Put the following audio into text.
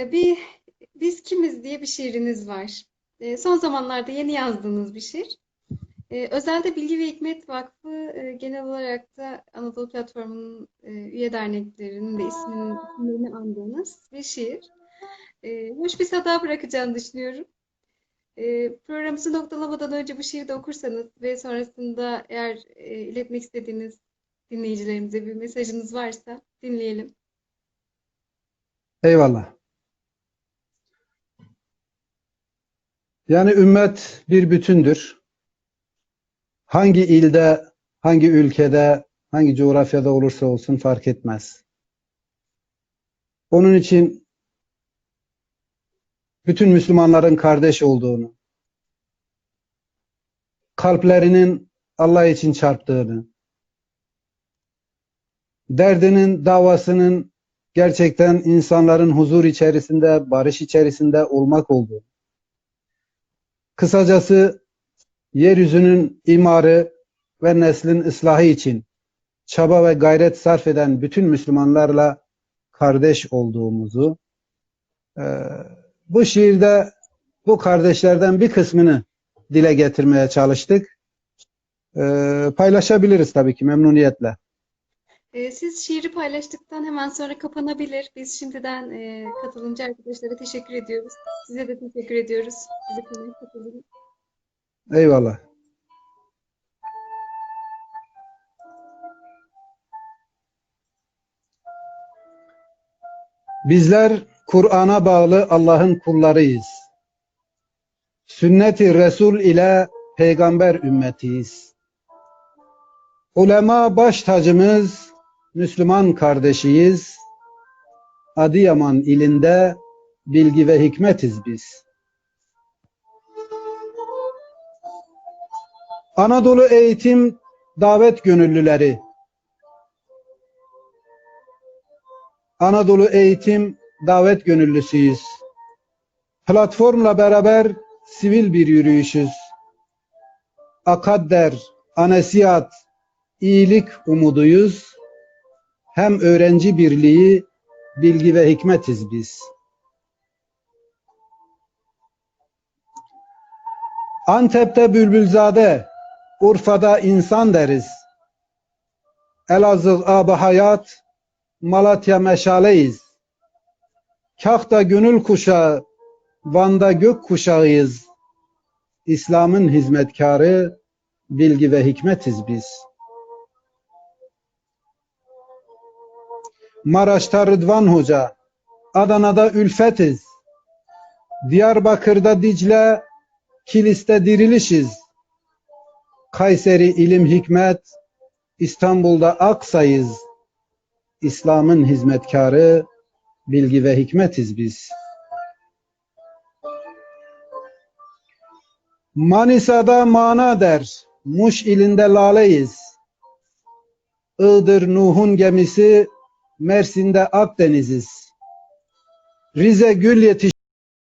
Bir Biz Kimiz diye bir şiiriniz var. E, son zamanlarda yeni yazdığınız bir şiir. E, özelde Bilgi ve Hikmet Vakfı e, genel olarak da Anadolu Platformu'nun e, üye derneklerinin de isimlerini andığınız bir şiir. E, hoş bir sada bırakacağını düşünüyorum. E, programımızı noktalamadan önce bu şiiri de okursanız ve sonrasında eğer e, iletmek istediğiniz dinleyicilerimize bir mesajınız varsa dinleyelim. Eyvallah. Yani ümmet bir bütündür. Hangi ilde, hangi ülkede, hangi coğrafyada olursa olsun fark etmez. Onun için bütün Müslümanların kardeş olduğunu, kalplerinin Allah için çarptığını, derdinin, davasının gerçekten insanların huzur içerisinde, barış içerisinde olmak olduğunu, Kısacası yeryüzünün imarı ve neslin ıslahı için çaba ve gayret sarf eden bütün Müslümanlarla kardeş olduğumuzu e, bu şiirde bu kardeşlerden bir kısmını dile getirmeye çalıştık. E, paylaşabiliriz tabii ki memnuniyetle. E, Siz şiiri paylaştıktan hemen sonra kapanabilir. Biz şimdiden e, katılımcı arkadaşlara teşekkür ediyoruz. Size de teşekkür ediyoruz. Eyvallah. Bizler Kur'an'a bağlı Allah'ın kullarıyız. Sünnet-i Resul ile peygamber ümmetiyiz. Ulema baş tacımız, Müslüman kardeşiyiz. Adıyaman ilinde bilgi ve hikmetiz biz. Anadolu Eğitim Davet Gönüllüleri Anadolu Eğitim Davet Gönüllüsüyüz. Platformla beraber sivil bir yürüyüşüz. Akadder, Anesiyat, iyilik umuduyuz. Hem öğrenci birliği, bilgi ve hikmetiz biz. Antep'te Bülbülzade, Urfa'da insan deriz. Elazığ ab hayat, Malatya meşaleyiz. Kahta gönül kuşağı, Van'da gök kuşağıyız. İslam'ın hizmetkarı, bilgi ve hikmetiz biz. Maraş'ta Rıdvan Hoca, Adana'da ülfetiz. Diyarbakır'da Dicle, Kilis'te dirilişiz. Kayseri ilim hikmet, İstanbul'da Aksa'yız. İslam'ın hizmetkarı, bilgi ve hikmetiz biz. Manisa'da mana der, Muş ilinde laleyiz. Iğdır Nuh'un gemisi, Mersin'de Akdeniz'iz. Rize gül yetiş